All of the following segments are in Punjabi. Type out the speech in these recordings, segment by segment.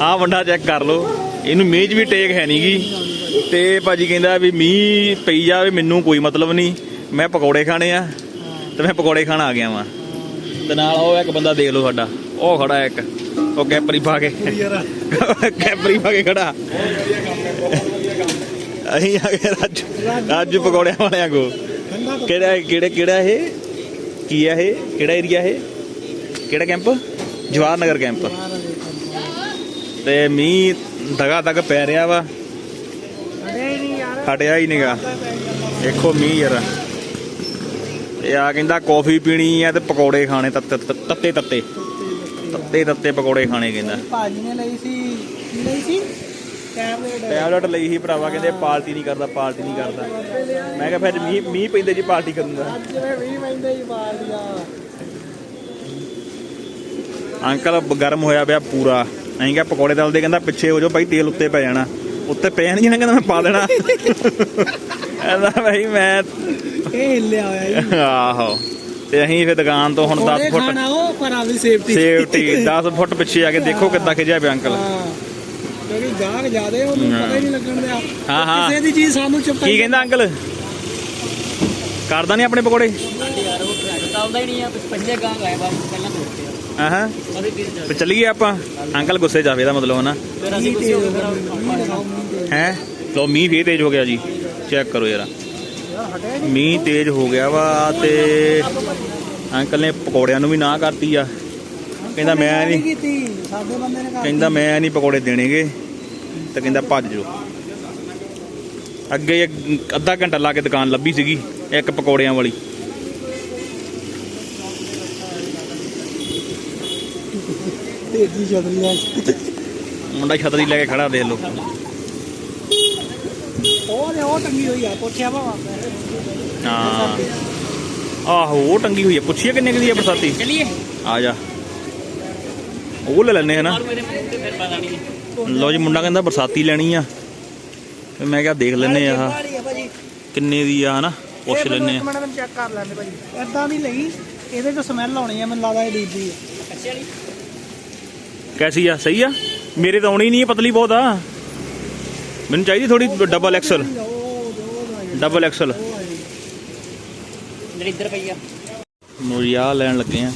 ਆਹ ਵੰਡਾ ਚੈੱਕ ਕਰ ਲਓ। ਇਹਨੂੰ ਮੀਂਹ 'ਚ ਵੀ ਟੇਕ ਹੈ ਨਹੀਂਗੀ ਤੇ ਭਾਜੀ ਕਹਿੰਦਾ ਵੀ ਮੀਂਹ ਪਈ ਜਾਵੇ, ਮੈਨੂੰ ਕੋਈ ਮਤਲਬ ਨਹੀਂ। ਮੈਂ ਪਕੌੜੇ ਖਾਣੇ ਆ, ਤੇ ਮੈਂ ਪਕੌੜੇ ਖਾਣ ਆ ਗਿਆ ਵਾਂ। ਤੇ ਨਾਲ ਉਹ ਇੱਕ ਬੰਦਾ ਦੇਖ ਲਓ ਸਾਡਾ, ਉਹ ਖੜਾ ਇੱਕ। ਉਹ ਕੈਪਰੀ ਪਾ ਕੇ। ਕੈਪਰੀ ਪਾ ਕੇ ਖੜਾ। ਅਸੀਂ ਆ ਗਏ ਰਾਜੂ ਰਾਜੂ ਪਕੌੜਿਆਂ ਵਾਲਿਆਂ ਕੋ ਕਿਹੜਾ ਕਿਹੜੇ, ਕਿਹੜਾ ਇਹ? ਕੀ ਆ ਇਹ? ਕਿਹੜਾ ਏਰੀਆ ਇਹ? ਕਿਹੜਾ ਕੈਂਪ ਜਵਾਹਰ ਨਗਰ ਕੈਂਪ ਤੇ ਮੀਂਹ ਦਗਾ ਦਗ ਪੈ ਰਿਹਾ ਵਾ। ਹਟਿਆ ਹੀ ਨਹੀਂਗਾ ਦੇਖੋ ਮੀਂਹ ਯਾਰ। ਇਹ ਆ ਕਹਿੰਦਾ ਕੌਫੀ ਪੀਣੀ ਆ ਤੇ ਪਕੌੜੇ ਖਾਣੇ ਤੱਤੇ ਤੱਤੇ ਤੱਤੇ ਤੱਤੇ ਪਕੌੜੇ ਖਾਣੇ ਕਹਿੰਦਾ। ਭਾਜੀ ਨੇ ਲਈ ਸੀ ਲਈ ਸੀ? ਟੈਬਲੇਟ ਲਈ ਸੀ ਭਰਾਵਾ ਕਹਿੰਦੇ ਪਾਰਟੀ ਨਹੀਂ ਕਰਦਾ ਪਾਰਟੀ ਨਹੀਂ ਕਰਦਾ। ਮੈਂ ਕਿਹਾ ਫਿਰ ਮੀਂਹ ਮੀਂਹ ਪੈਂਦੇ ਜੀ ਪਾਰਟੀ ਕਰੂੰਗਾ ਜਿਵੇਂ 20 ਮਹੀਨੇ ਹੀ ਮਾਰ ਲਿਆ ਅੰਕਲ ਗਰਮ ਹੋਇਆ ਪਿਆ ਪੂਰਾ। ਅਸੀਂ ਕਿਹਾ ਪਕੌੜੇ ਤਲਦੇ ਕਹਿੰਦਾ ਪਿੱਛੇ ਹੋ ਜਾਓ ਭਾਈ ਤੇਲ ਉੱਤੇ ਪੈ ਜਾਣਾ। ਉੱਤੇ ਪੈ ਨਹੀਂ ਜਾਣਾ ਕਹਿੰਦਾ ਮੈਂ ਪਾ ਦੇਣਾ। ਕਹਿੰਦਾ ਭਾਈ ਮੈਂ ਇਹ ਹਿੱਲਿਆ ਹੋਇਆ ਜੀ। ਆਹੋ। ਤੇ ਅਸੀਂ ਫਿਰ ਦੁਕਾਨ ਤੋਂ ਹੁਣ 10 ਉਹਨੇ ਫੁੱਟ ਖਾਣਾ ਉਹ ਪਰ ਆਪਦੀ ਸੇਫਟੀ ਸੇਫਟੀ 10 ਫੁੱਟ ਪਿੱਛੇ ਆ ਕੇ ਦੇਖੋ ਕਿੱਦਾਂ ਖਿਜਿਆ ਪਿਆ ਅੰਕਲ। ਹਾਂ। ਕਿਉਂਕਿ ਗਾਹਕ ਜ਼ਿਆਦੇ ਉਹਨੂੰ ਪਤਾ ਹੀ ਨਹੀਂ ਲੱਗਣ ਦਿਆ। ਹਾਂ, ਹਾਂ। ਕਿਸੇ ਦੀ ਚੀਜ਼ ਸਾਨੂੰ ਚੁੱਪ ਕੀ ਕਹਿੰਦਾ ਅੰਕਲ? ਕਰਦਾ ਨਹੀਂ ਆਪਣੇ ਪਕੌੜੇ? ਯਾਰ ਉਹ ਚੱਲਦਾ ਹੀ ਨਹੀਂ ਆ ਪੰਜੇ ਗਾਂ ਗਏ ਬਾਬੂ ਪਹਿਲਾਂ ਹਾਂ। ਤੇ ਚੱਲੀਏ ਆਪਾਂ। ਅੰਕਲ ਗੁੱਸੇ ਜਾਵੇ ਦਾ ਮਤਲਬ ਹਨਾ। ਫਿਰ ਅਸੀਂ ਕੁਝ ਹੋ? ਗਿਆ ਹੈ ਲੋ ਮੀਂਹ ਫੇਰ ਤੇਜ਼ ਹੋ ਗਿਆ ਜੀ। ਚੈੱਕ ਕਰੋ ਯਾਰ ਮੀਂਹ ਤੇਜ਼ ਹੋ ਗਿਆ ਵਾ ਤੇ ਅੰਕਲ ਨੇ ਪਕੌੜਿਆਂ ਨੂੰ ਵੀ ਨਾ ਕਰਤੀ ਆ। ਕਹਿੰਦਾ ਮੈਂ ਨਹੀਂ ਕਹਿੰਦਾ ਮੈਂ ਨਹੀਂ ਪਕੌੜੇ ਦੇਣੇਗੇ ਤੇ ਕਹਿੰਦਾ ਭੱਜ ਜਾਓ। ਅੱਗੇ ਅੱਧਾ ਘੰਟਾ ਲਾ ਕੇ ਦੁਕਾਨ ਲੱਭੀ ਸੀਗੀ, ਇੱਕ ਪਕੌੜਿਆਂ ਵਾਲੀ। ਤੇਜ਼ੀ ਆ। ਮੁੰਡਾ ਛਤਰੀ ਲੈ ਕੇ ਖੜਾ ਦੇਖ ਲਓ। ਉਹ ਉਹ ਟੰਗੀ ਹੋਈ ਆ ਪੁੱਛਿਆ ਵਾ ਹਾਂ। ਆਹੋ ਉਹ ਟੰਗੀ ਹੋਈ ਹੈ ਪੁੱਛੀਏ ਕਿੰਨੇ ਕੁ ਦੀ ਬਰਸਾਤੀ? ਚਲਿਏ। ਆ ਜਾ। ਉਹ ਲੈ ਲੈਨੇ ਹਨਾ। ਜੀ ਮੁੰਡਾ ਕਹਿੰਦਾ ਬਰਸਾਤੀ ਲੈਣੀ ਆ। ਤੇ ਮੈਂ ਕਿਹਾ ਦੇਖ ਲੈਨੇ ਆ। ਆ ਕਿੰਨੇ ਦੀ ਆ ਹਨਾ? ਪੁੱਛ ਲੈਨੇ ਇੱਕ ਆ। ਚੈੱਕ ਕਰ ਲੈਂਦੇ ਭਾਜੀ। ਇਦਾਂ ਦੀ ਲਈ ਇਹਦੇ ਚੋਂ ਸਮੈਲ ਆਉਣੀ ਆ ਮੈਨੂੰ ਲੱਗਦਾ ਇਹ ਡੀਪੀ ਆ। ਅੱਛਾ ਨਹੀਂ ਕੈਸੀ ਆ? ਸਹੀ ਆ? ਮੇਰੇ ਤਾਂ ਆਉਣੀ ਨਹੀਂ ਪਤਲੀ ਬਹੁਤ ਆ। ਮੈਨੂੰ ਚਾਹੀਦੀ ਥੋੜੀ ਡਬਲ ਐਕਸਲ ਡਬਲ ਐਕਸਲ ਜਿਹੜੀ ਇੱਧਰ ਪਈ ਆ। ਨੋਰੀ ਆ ਲੈਣ ਲੱਗੇ ਆ।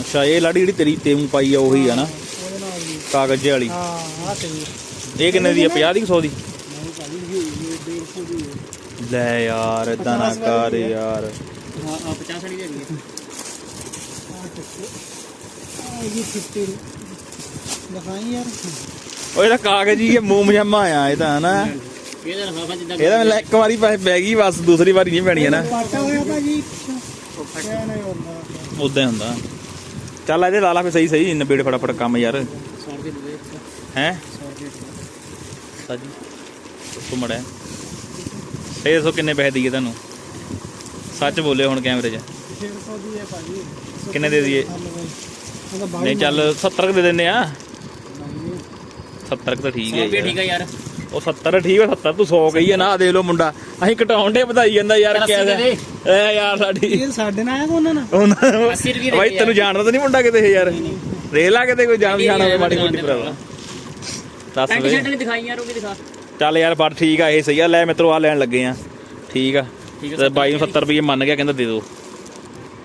ਅੱਛਾ ਇਹ ਲਾੜੀ ਜਿਹੜੀ ਤੇਰੀ ਤੇਮ ਪਾਈ ਆ ਉਹੀ ਆ ਨਾ? ਕਾਗਜ਼ ਵਾਲੀ। ਹਾਂ ਆ ਸਹੀ ਇਹ ਕਿੰਨੇ ਦੀ ਆ? 50 ਦੀ ਕਿ 100 ਦੀ? ਲੈ ਯਾਰ ਇਦਾਂ ਨਾ ਕਰ ਯਾਰ। ਹਾਂ ਆ 50 ਸੜੀ ਹੈਗੀ ਆ। ਆ ਇਹ 50 ਦਿਖਾਈ ਯਾਰ ਉਹ ਇਹਦਾ ਕਾਗਜ਼ ਹੀ ਮੂਮ ਜਮਾ ਆ ਇਹ ਤਾਂ ਹਨਾ ਇਹਦਾ ਲਫਾਫਾ ਜਿੱਦਾਂ ਇਹਦਾ ਇੱਕ ਵਾਰੀ ਪੈ ਪੈ ਗਈ ਬਸ ਦੂਸਰੀ ਵਾਰੀ ਨਹੀਂ ਪੈਣੀ ਹੈ ਨਾ ਪਾਟਾ ਹੋਇਆ ਭਾਜੀ ਹੁੰਦਾ ਉਦਾਂ ਹੀ ਹੁੰਦਾ ਚੱਲ ਇਹਦੇ ਲਾ ਲਾ ਫੇ ਸਹੀ ਸਹੀ ਨਬੇੜ ਫਟਾਫਟ ਕੰਮ ਯਾਰ 100 ਰੁਪਏ ਦੇ ਦੇ ਹੈ 100 ਰੁਪਏ ਸਾਜੀ ਇਹ ਦੱਸੋ ਕਿੰਨੇ ਪੈਸੇ ਦਈਏ ਤੁਹਾਨੂੰ ਸੱਚ ਬੋਲੇ ਹੁਣ ਕੈਮਰੇ 'ਚ 600 ਦੀ ਹੈ ਭਾਜੀ ਕਿੰਨੇ ਦੇ ਦਈਏ ਨਹੀਂ ਚੱਲ 70 ਕੁ ਦੇ ਦਿੰਨੇ ਆ। 70 ਕੁ ਤਾਂ ਠੀਕ 100 ਰੁਪਏ ਹੈ ਠੀਕ ਯਾਰ। ਉਹ 70 ਠੀਕ ਹੈ 70 ਤੂੰ 100 ਕਹੀ ਹੈ ਨਾ ਦੇਖ ਲਓ ਮੁੰਡਾ। ਅਸੀਂ ਘਟਾਉਣ ਦੇ ਵਧਾਈ ਜਾਂਦਾ ਯਾਰ ਕਿਆ ਦੇ ਐ ਯਾਰ ਸਾਡੀ। ਇਹ ਸਾਡੇ ਨਾਲ ਆਇਆ ਕੋ ਉਹਨਾਂ ਨਾਲ? ਉਹਨਾਂ ਨੂੰ- 80 ਰੁਪਏ ਦੇ ਬਾਈ ਯਾਰ। ਤੈਨੂੰ ਜਾਣਦਾ ਤਾਂ ਨਹੀਂ ਮੁੰਡਾ ਕਿਤੇ ਯਾਰ। ਰੇਲ ਲਾ ਕਿਤੇ ਕੋਈ ਜਾਣ ਜਾਣਾ ਹੋਵੇ ਮਾੜੀ ਮੋਟੀ ਭਰਾਵਾ। ਦੱਸ ਪੈਂਟ ਵੇ ਸ਼ਰਟ ਨਹੀਂ ਦਿਖਾਈ ਯਾਰ ਉਹ ਵੀ ਦਿਖਾ। ਚੱਲ ਯਾਰ ਪਰ ਠੀਕ ਆ ਇਹ ਸਹੀ ਆ। ਲੈ ਮਿੱਤਰੋ ਆ ਲੈਣ ਲੱਗੇ ਆ। ਠੀਕ ਆ। ਤੇ ਬਾਈ ਨੂੰ 70 ਰੁਪਏ ਮੰਨ ਗਿਆ ਕਹਿੰਦਾ ਦੇ ਦਿਓ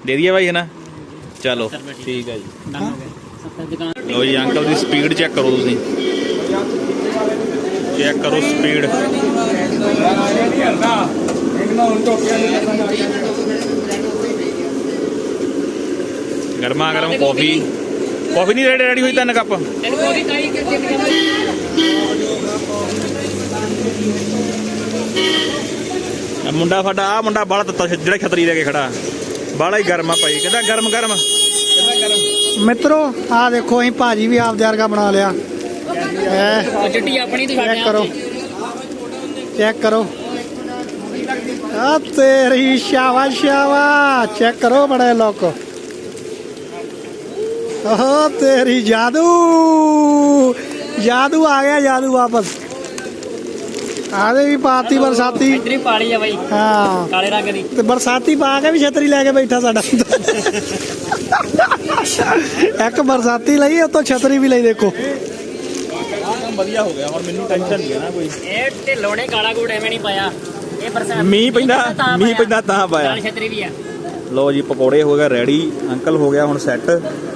ਦੇ ਦਈਏ ਬਾਈ ਹਨਾ? ਚਲੋ 70 ਰੁਪਏ ਠੀਕ ਜੀ। ਡਨ ਹੋ ਗਿਆ। 70 ਦੁਕਾਨ ਲੋ ਜੀ ਅੰਕਲ ਦੀ ਸਪੀਡ ਚੈੱਕ ਕਰੋ ਤੁਸੀਂ। ਚੈੱਕ ਕਰੋ ਸਪੀਡ ਗਰਮਾ ਗਰਮ ਕਾਫੀ ਕਾਫੀ ਨਹੀਂ ਰੈਡੀ ਰੈਡੀ ਹੋਈ ਤਿੰਨ ਕੱਪ। ਮੁੰਡਾ ਸਾਡਾ ਆ ਮੁੰਡਾ ਬਾਹਲਾ ਤੱਤਾ ਜਿਹੜਾ ਛਤਰੀ ਲੈ ਕੇ ਖੜਾ। ਬਾਹਲਾ ਹੀ ਗਰਮ ਆ ਭਾਈ ਕਹਿੰਦਾ ਗਰਮ ਗਰਮ। ਕਹਿੰਦਾ ਗਰਮ। ਮਿੱਤਰੋ ਆ ਦੇਖੋ ਅਸੀਂ ਭਾਜੀ ਵੀ ਆਪਦੇ ਵਰਗਾ ਬਣਾ ਲਿਆ। ਐ ਚਿੱਟੀ ਆਪਣੀ ਤੂੰ ਸਾਡੇ ਚੈੱਕ ਕਰੋ ਚੈੱਕ ਕਰੋ। ਆ ਤੇਰੀ ਸ਼ਾਵਾ ਸ਼ਾਵਾ ਚੈੱਕ ਕਰੋ ਬੜੇ ਲੋਕ ਓਹ ਤੇਰੀ ਜਾਦੂ। ਜਾਦੂ ਆ ਗਿਆ ਜਾਦੂ ਵਾਪਸ। ਆਦੇ ਵੀ ਪਾਤੀ ਬਰਸਾਤੀ। ਹੀ ਪਾਲੀ ਆ ਬਾਈ। ਹਾਂ। ਕਾਲੇ ਰੰਗ ਦੀ। ਤੇ ਬਰਸਾਤੀ ਪਾ ਕੇ ਵੀ ਛਤਰੀ ਲੈ ਕੇ ਬੈਠਾ ਸਾਡਾ। ਇੱਕ ਬਰਸਾਤੀ ਲਈ ਉਤੋਂ ਛਤਰੀ ਵੀ ਲਈ ਦੇਖੋ। ਵਧੀਆ ਹੋ ਗਿਆ ਹੁਣ ਮੈਨੂੰ ਟੈਨਸ਼ਨ ਨਹੀਂ ਹੈ ਨਾ ਕੋਈ। ਇਹ ਢਿੱਲੋਂ ਨੇ ਕਾਲਾ ਕੋਟ ਐਵੇਂ ਨਹੀਂ ਪਾਇਆ। ਇਹ ਬਰਸਾਤ ਮੀਂਹ ਪੈਂਦਾ ਤਾਂ ਮੀਂਹ ਪੈਂਦਾ ਤਾਂ ਪਾਇਆ। ਨਾਲ ਛਤਰੀ ਵੀ ਆ। ਲੋ ਜੀ ਪਕੌੜੇ ਹੋ ਗਏ ਰੈਡੀ ਅੰਕਲ ਹੋ ਗਿਆ ਹੁਣ ਸੈੱਟ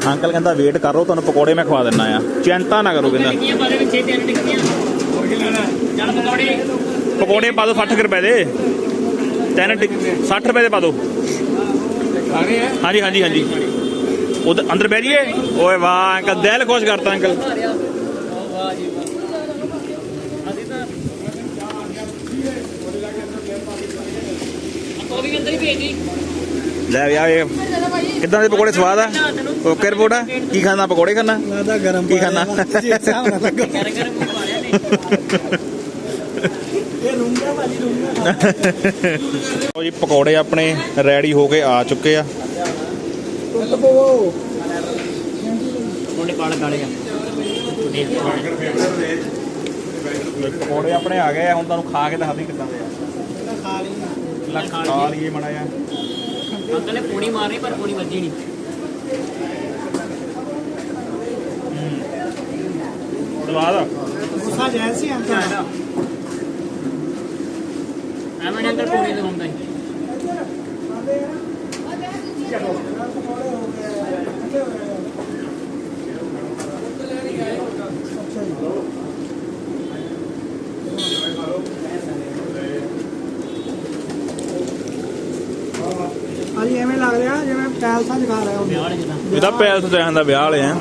ਅੰਕਲ ਕਹਿੰਦਾ ਵੇਟ ਕਰ ਤੁਹਾਨੂੰ ਪਕੌੜੇ ਮੈਂ ਖਵਾ ਦਿੰਨਾ ਆ। ਚਿੰਤਾ ਨਾ ਕਰੋ ਕਹਿੰਦਾ ਟਿੱਕੀਆਂ ਪਾ ਦੇ ਵਿੱਚ ਤਿੰਨ ਟਿੱਕੀਆਂ ਚੱਲ ਪਕੌੜੇ? ਪਕੌੜੇ ਪਾ ਦਿਓ 60 ਕੁ ਰੁਪਏ ਦੇ। ਤਿੰਨ ਟਿਕ- 60 ਰੁਪਏ ਦੇ ਪਾ ਦਿਓ ਹਾਂਜੀ ਹਾਂਜੀ ਹਾਂਜੀ। ਉਹ ਅੰਦਰ ਬਹਿ ਜਾਈਏ। ਓਏ ਵਾਹ ਅੰਕਲ ਦਿਲ ਖੁਸ਼ ਕਰਤਾ ਅੰਕਲ। ਲੈ ਵੀ ਆ ਇਹ ਕਿੱਦਾਂ ਦੇ ਪਕੌੜੇ ਸਵਾਦ ਆ? ਓਕੇ ਰਿਪੋਰਟ ਆ? ਕੀ ਖਾਣਾ? ਪਕੌੜੇ ਖਾਣਾ? ਲੱਗਦਾ ਗਰਮ ਕੀ ਖਾਣਾ? ਜੀ ਹਿਸਾਬ ਨਾਲ ਲੱਗਾ ਕਰ ਕਰ ਮੂੰਹ ਵਾਲਿਆ ਨੇ ਇਹ ਰੂੰਗਾ ਭਾਜੀ ਰੂੰਗਾ ਲਓ ਜੀ ਪਕੌੜੇ ਆਪਣੇ ਰੈਡੀ ਹੋ ਕੇ ਆ ਚੁੱਕੇ ਆ। ਟੁੱਟ ਪਵੋ ਮੁੰਡੇ ਪਾਲ ਗਾਲੇ ਆ ਪਕੌੜੇ ਆਪਣੇ ਆ ਗਏ ਆ ਹੁਣ ਤੁਹਾਨੂੰ ਖਾ ਕੇ ਦੱਸਦੀ ਕਿੱਦਾਂ ਦੇ ਆ। ਖਾ ਲਈ ਲੱਖ ਖਾ ਲਈਏ ਮੜਾ ਆ ਅੰਕਲ ਨੇ ਪੂਣੀ ਮਾਰਨੀ ਪਰ ਪੂਣੀ ਵੱਜੀ ਨਹੀਂ। ਸਵਾਦ ਆ? ਗੁੱਸਾ ਜੈਸੀ ਅੰਕਲ ਐਵੇਂ ਨੀ ਅੰਕਲ ਪੂਣੀ ਦਿਖਾਉਂਦਾ ਸੀ ਭਾਜੀ ਐਵੇਂ ਲੱਗ ਰਿਹਾ ਜਿਵੇਂ ਪੈਲਸਾਂ ਚ ਖਾ ਰਿਹਾ ਹੁੰਦਾ ਵਿਆਹ ਵਾਲੇ ਜਿੱਦਾਂ ਇਹਦਾ ਪੈਲਸ ਤੇ ਆਂਦਾ ਵਿਆਹ ਵਾਲੇ ਆ।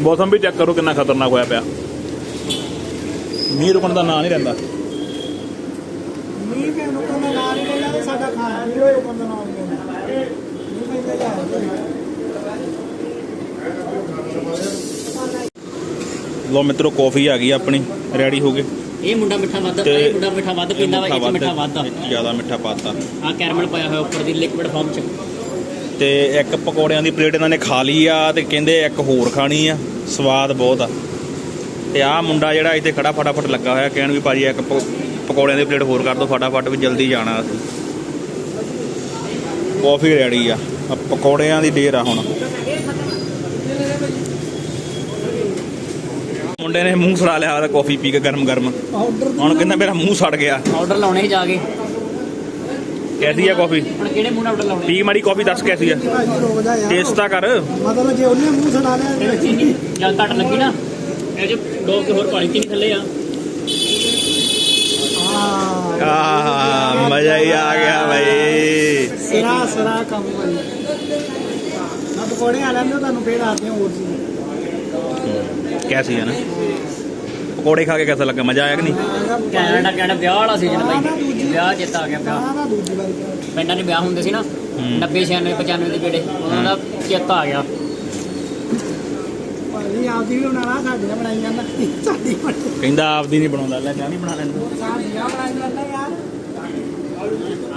ਮੌਸਮ ਵੀ ਚੈੱਕ ਕਰੋ ਕਿੰਨਾ ਖਤਰਨਾਕ ਹੋਇਆ ਪਿਆ। ਮੀਂਹ ਰੁਕਣ ਦਾ ਨਾਂ ਨਹੀਂ ਲੈਂਦਾ ਮੀਂਹ ਪੈ ਨੂੰ ਕਹਿੰਦਾ ਨਾਲ ਹੀ ਕਹਿੰਦਾ ਤੇ ਸਾਡਾ ਖਾਣਾ ਨਹੀਂ ਹੋਏ ਕਹਿੰਦਾ ਨਾਲ ਹੀ ਕਹਿੰਦਾ ਮੀਂਹ ਪੈਂਦਾ ਜਾ ਲੋ ਮਿੱਤਰੋ ਕਾਫੀ ਆ ਗਈ ਆਪਣੀ ਰੈਡੀ ਹੋ ਗਏ ਇਹ ਮੁੰਡਾ ਮਿੱਠਾ ਵੱਧ ਤੇ ਇਹ ਮੁੰਡਾ ਮਿੱਠਾ ਵੱਧ ਪੀਂਦਾ ਵਾ ਇਹ 'ਚ ਮਿੱਠਾ ਵੱਧ ਆ। ਜ਼ਿਆਦਾ ਮਿੱਠਾ ਪਾਤਾ। ਆ ਕੈਰਮਲ ਪਾਇਆ ਹੋਇਆ ਉੱਪਰ ਦੀ ਲਿਕਵਿਡ ਫਾਰਮ ਚ। ਤੇ ਇੱਕ ਪਕੌੜਿਆਂ ਦੀ ਪਲੇਟ ਇਹਨਾਂ ਨੇ ਖਾ ਲਈ ਆ ਤੇ ਕਹਿੰਦੇ ਇੱਕ ਹੋਰ ਖਾਣੀ ਆ ਸਵਾਦ ਬਹੁਤ ਆ। ਤੇ ਆਹ ਮੁੰਡਾ ਜਿਹੜਾ ਇੱਥੇ ਖੜਾ ਫਟਾਫਟ ਲੱਗਾ ਹੋਇਆ ਕਹਿਣ ਵੀ ਭਾਜੀ ਇੱਕ ਪਕੌੜਿਆਂ ਦੀ ਪਲੇਟ ਹੋਰ ਕਰ ਦਿਓ ਫਟਾਫਟ ਵੀ ਜਲਦੀ ਜਾਣਾ ਅਸੀਂ। ਕਾਫੀ ਰੈਡੀ ਆ ਪਕੌੜਿਆਂ ਦੀ ਢੇਰ ਆ ਹੁਣ। ਮੁੰਡੇ ਨੇ ਮੂੰਹ ਸੜਾ ਲਿਆ ਉਹਦਾ ਕਾਫੀ ਪੀ ਕੇ ਗਰਮ ਗਰਮ ਹੁਣ ਕਹਿੰਦਾ ਮੇਰਾ ਮੂੰਹ ਸੜ ਗਿਆ। ਆਰਡਰ ਲਾਉਣੇ ਜਾ ਕੇ। ਕੈਸੀ ਆ ਕਾਫੀ ਹੁਣ ਕਿਹੜੇ ਮੂੰਹ ਨਾਲ ਲਾਉਣੇ ਪੀ ਮਾੜੀ ਕਾਫੀ ਦੱਸ ਕੈਸੀ ਆ? ਟੇਸਟ ਤਾਂ ਕਰ। ਮਤਲਬ ਜੇ ਉਹਨੇ ਮੂੰਹ ਸੜਾ ਲਿਆ ਚੀਨੀ ਜਦ ਘੱਟ ਲੱਗੀ ਨਾ ਇਹ ਜੋ ਦੋ ਕੇ ਹੋਰ ਪਾਣੀ ਚੀਨੀ ਥੱਲੇ ਆ। ਆਹ ਮਜ਼ਾ ਹੀ ਆ ਗਿਆ ਭਾਈ ਸਿਰਾ ਸਿਰਾ ਕੰਮ ਭਾਈ ਨਾ ਪਕੌੜੇ ਆ ਲੈਂਦੇ ਤੁਹਾਨੂੰ ਫੇਰ ਆਤੇ ਹੋਰ ਸੀ ਕੈਸੀ ਹੈ ਨਾ? ਪਕੌੜੇ ਖਾ ਕੇ ਕਿਹਦਾ ਲੱਗਾ? ਮਜ਼ਾ ਆਇਆ ਕਿ ਨਹੀਂ? ਕੈਨੇਡਾ ਕੈਨੇਡਾ ਵਿਆਹ ਵਾਲਾ ਸੀਜ਼ਨ ਬਾਈ। ਵਿਆਹ ਚੇਤਾ ਆ ਗਿਆ ਵਿਆਹ। ਆ। ਪਿੰਡਾਂ 'ਚ ਵਿਆਹ ਹੁੰਦੇ ਸੀ ਨਾ 90 96 95 ਦੇ ਜਿਹੜੇ ਉਹਨਾਂ ਦਾ ਚੇਤਾ ਆ ਗਿਆ। ਭਾਜੀ ਆਪਦੀ ਵੀ ਬਣਾਣਾ ਸਾਡੀਆਂ ਬਣਾਈ ਜਾਂਦਾ ਸਾਡੀ। ਕਹਿੰਦਾ ਆਪਦੀ ਨਹੀਂ ਬਣਾਉਂਦਾ ਲੈ ਮੈਂ ਵੀ ਬਣਾ ਲੈਂਦਾ। ਸਾਡੀਆਂ ਬਣਾਈ ਜਾਂਦਾ ਯਾਰ।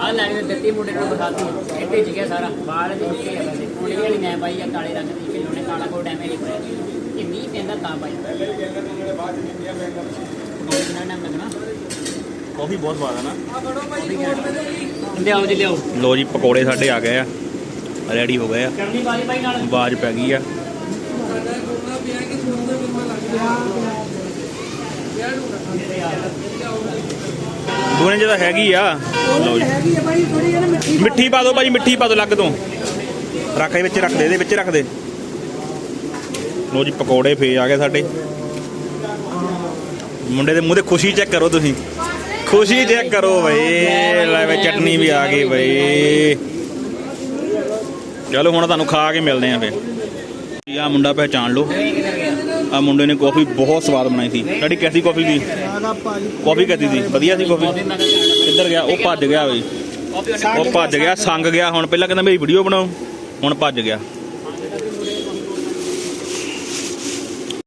ਆਹ ਲੈ ਕੇ ਦਿੱਤੀ ਮੁੰਡੇ ਨੂੰ ਦਿਖਾਤੀ ਇੱਥੇ ਜਿਗਿਆ ਸਾਰਾ। ਬਾਹਰ ਸੀ ਕੁੜੀ ਵਾਲੀ ਮੈਂ ਪਾਈ ਆ ਕਾਲੇ ਰੰਗ ਦੀ ਕਿਲੋ ਨੇ ਕਾਲਾ ਕੋਟ ਐਵੇਂ ਨਹੀਂ ਪਾਇਆ। ਇਹ ਮੀਂਹ ਪੈਂਦਾ ਤਾਂ ਪਾਈ ਕਿੰਨਾ ਨਾਮ ਲੱਗਣਾ ਕਾਫੀ ਬਹੁਤ ਸਵਾਦ ਆ ਨਾ। ਲਿਆਓ ਜੀ ਲਿਆਓ। ਲੋ ਜੀ ਪਕੌੜੇ ਸਾਡੇ ਆ ਗਏ ਆ। ਰੈਡੀ ਹੋ ਗਏ ਆ। ਕਰਨੀ ਵਾਲੀ ਬਾਈ ਨਾਲ। ਆਵਾਜ਼ ਪੈ ਗਈ ਆ। ਦੋਨੇ ਜਿਹਦਾ ਹੈਗੀ ਆ। ਲਓ ਜੀ। ਹੈਗੀ ਆ ਭਾਈ ਥੋੜੀ ਜਿਹੀ ਨਾ ਮਿੱਠੀ ਮਿੱਠੀ ਪਾ ਦਿਓ ਭਾਜੀ ਮਿੱਠੀ ਪਾ ਦਿਓ ਲੱਗ ਤੋਂ। ਰੱਖ ਦੇ ਵਿੱਚ ਰੱਖ ਦੇ ਇਹਦੇ ਵਿੱਚ ਰੱਖ ਦੇ। ਲੋ ਜੀ, ਪਕੌੜੇ ਫੇ ਆ ਗਏ ਸਾਡੇ। ਮੁੰਡੇ ਦੇ ਮੂੰਹ ਤੇ ਖੁਸ਼ੀ ਚੈੱਕ ਕਰੋ ਤੁਸੀਂ। ਖੁਸ਼ੀ ਚੈੱਕ ਕਰੋ ਬਈ। ਲੈ ਵੇ ਚਟਨੀ ਵੀ ਆ ਗਈ ਬਈ। ਚਲੋ, ਹੁਣ ਤੁਹਾਨੂੰ ਖਾ ਕੇ ਮਿਲਦੇ ਆ ਫੇਰ। ਆ ਮੁੰਡਾ ਪਹਿਚਾਣ ਲਓ। ਆ ਮੁੰਡੇ ਨੇ ਕਾਫੀ ਬਹੁਤ ਸਵਾਦ ਬਣਾਈ ਸੀ। ਤੁਹਾਡੀ ਕੈਸੀ ਕਾਫੀ ਸੀ? ਆਗਾ ਭਾਜੀ ਕਾਫੀ ਕੈਸੀ ਸੀ? ਵਧੀਆ ਸੀ ਕਾਫੀ ਕਿੱਧਰ ਗਿਆ? ਉਹ ਭੱਜ ਗਿਆ ਬਈ। ਉਹ ਭੱਜ ਗਿਆ, ਸੰਗ ਗਿਆ। ਹੁਣ ਪਹਿਲਾਂ ਕਹਿੰਦਾ, ਮੇਰੀ ਵੀਡੀਓ ਬਣਾਓ। ਹੁਣ ਭੱਜ ਗਿਆ।